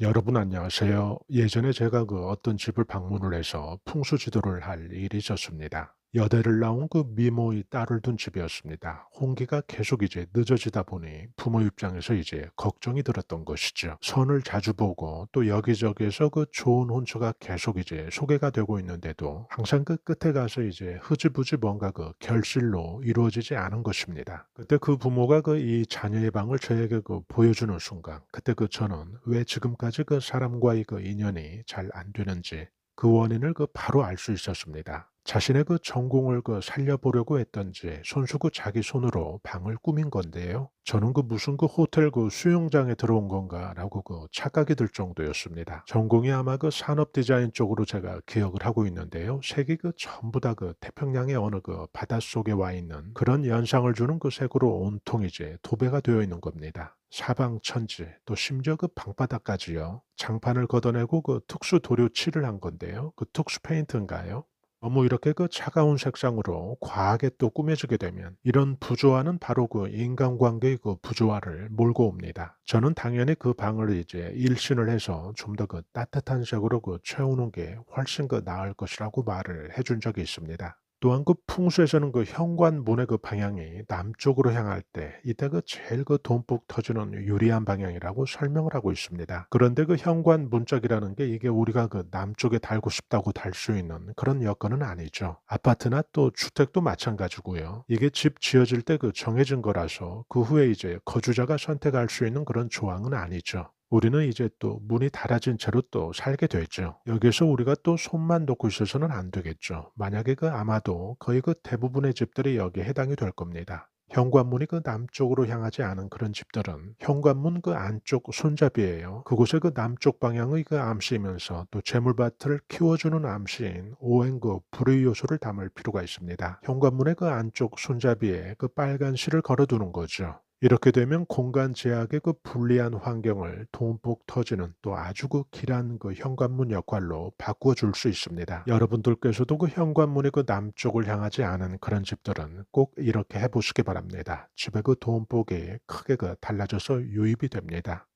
여러분 안녕하세요. 예전에 제가 그 어떤 집을 방문을 해서 풍수 지도를 할 일이 있었습니다. 여대를 나온 그 미모의 딸을 둔 집이었습니다. 홍기가 계속 이제 늦어지다 보니 부모 입장에서 이제 걱정이 들었던 것이죠. 선을 자주 보고 또 여기저기에서 그 좋은 혼처가 계속 이제 소개가 되고 있는데도 항상 그 끝에 가서 이제 흐지부지 뭔가 그 결실로 이루어지지 않은 것입니다. 그때 그 부모가 그 이 자녀의 방을 저에게 그 보여주는 순간 그때 그 저는 왜 지금까지 그 사람과의 그 인연이 잘 안 되는지 그 원인을 그 바로 알 수 있었습니다. 자신의 그 전공을 그 살려보려고 했던지 손수 그 자기 손으로 방을 꾸민 건데요. 저는 그 무슨 그 호텔 그 수영장에 들어온 건가라고 그 착각이 들 정도였습니다. 전공이 아마 그 산업 디자인 쪽으로 제가 기억을 하고 있는데요. 색이 그 전부 다 그 태평양의 어느 그 바닷속에 와 있는 그런 연상을 주는 그 색으로 온통 이제 도배가 되어 있는 겁니다. 사방 천지 또 심지어 그 방바닥까지요. 장판을 걷어내고 그 특수 도료 칠을 한 건데요. 그 특수 페인트인가요? 너무 이렇게 그 차가운 색상으로 과하게 또 꾸며지게 되면 이런 부조화는 바로 그 인간관계의 그 부조화를 몰고 옵니다. 저는 당연히 그 방을 이제 일신을 해서 좀 더 그 따뜻한 색으로 그 채우는 게 훨씬 그 나을 것이라고 말을 해준 적이 있습니다. 또한 그 풍수에서는 그 현관문의 그 방향이 남쪽으로 향할 때 이때 그 제일 그 돈복 터지는 유리한 방향이라고 설명을 하고 있습니다. 그런데 그 현관문짝이라는 게 이게 우리가 그 남쪽에 달고 싶다고 달 수 있는 그런 여건은 아니죠. 아파트나 또 주택도 마찬가지고요. 이게 집 지어질 때 그 정해진 거라서 그 후에 이제 거주자가 선택할 수 있는 그런 조항은 아니죠. 우리는 이제 또 문이 닫아진 채로 또 살게 되죠. 여기서 우리가 또 손만 놓고 있어서는 안 되겠죠. 만약에 그 아마도 거의 그 대부분의 집들이 여기에 해당이 될 겁니다. 현관문이 그 남쪽으로 향하지 않은 그런 집들은 현관문 그 안쪽 손잡이에요. 그곳에 그 남쪽 방향의 그 암시이면서 또 재물밭을 키워주는 암시인 오행 그 불의 요소를 담을 필요가 있습니다. 현관문의 그 안쪽 손잡이에 그 빨간 실을 걸어두는 거죠. 이렇게 되면 공간 제약의 그 불리한 환경을 돈폭 터지는 또 아주 그 길한 그 현관문 역할로 바꾸어 줄 수 있습니다. 여러분들께서도 그 현관문의 그 남쪽을 향하지 않은 그런 집들은 꼭 이렇게 해보시기 바랍니다. 집의 그 돈폭이 크게 그 달라져서 유입이 됩니다.